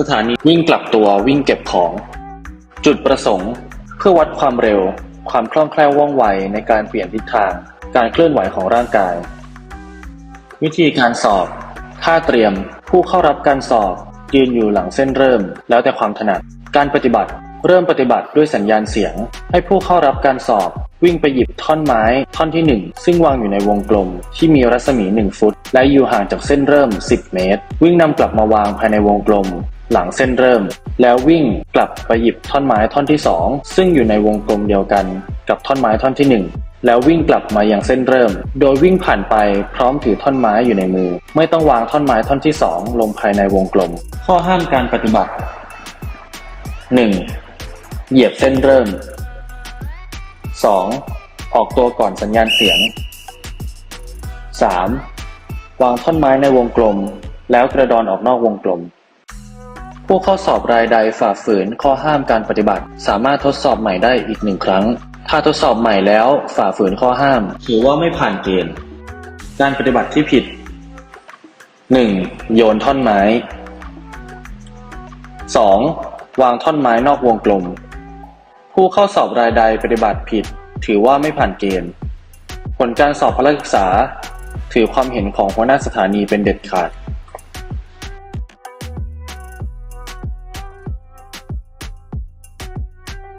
สถานีวิ่งกลับตัววิ่งเก็บของ จุดประสงค์ เพื่อวัดความเร็ว ความคล่องแคล่วว่องไวในการเปลี่ยนทิศทาง การเคลื่อนไหวของร่างกาย วิธีการสอบ ท่าเตรียม ผู้เข้ารับการสอบยืนอยู่หลังเส้นเริ่ม แล้วแต่ความถนัด การปฏิบัติ เริ่มปฏิบัติด้วยสัญญาณเสียง ให้ผู้เข้ารับการสอบวิ่งไปหยิบท่อนไม้ท่อนที่ 1 ซึ่งวางอยู่ในวงกลม ที่มีรัศมี 1 ฟุต และอยู่ห่างจากเส้นเริ่ม 10 เมตร วิ่งนำกลับมาวางภายในวงกลม หลังเส้นเริ่ม แล้ววิ่งกลับไปหยิบท่อนไม้ท่อนที่ 2 ซึ่งอยู่ในวงกลมเดียวกันกับท่อนไม้ท่อนที่ 1 แล้ววิ่งกลับมายังเส้นเริ่ม โดยวิ่งผ่านไปพร้อมถือท่อนไม้อยู่ในมือ ไม่ต้องวางท่อนไม้ท่อนที่ 2 ลงภายในวงกลม ข้อห้ามการปฏิบัติ 1. เหยียบเส้นเริ่ม 2. ออกตัวก่อนสัญญาณเสียง 3. วางท่อนไม้ในวงกลม แล้วกระดอนออกนอกวงกลม ผู้เข้าสอบรายใดฝ่าฝืนข้อห้ามการปฏิบัติ สามารถทดสอบใหม่ได้อีกหนึ่งครั้ง ถ้าทดสอบใหม่แล้วฝ่าฝืนข้อห้าม ถือว่าไม่ผ่านเกณฑ์ การปฏิบัติที่ผิด 1. โยนท่อนไม้ 2. วางท่อนไม้นอกวงกลม ผู้เข้าสอบรายใดปฏิบัติผิด ถือว่าไม่ผ่านเกณฑ์ ผลการสอบพละศึกษา ถือความเห็นของหัวหน้าสถานีเป็นเด็ดขาด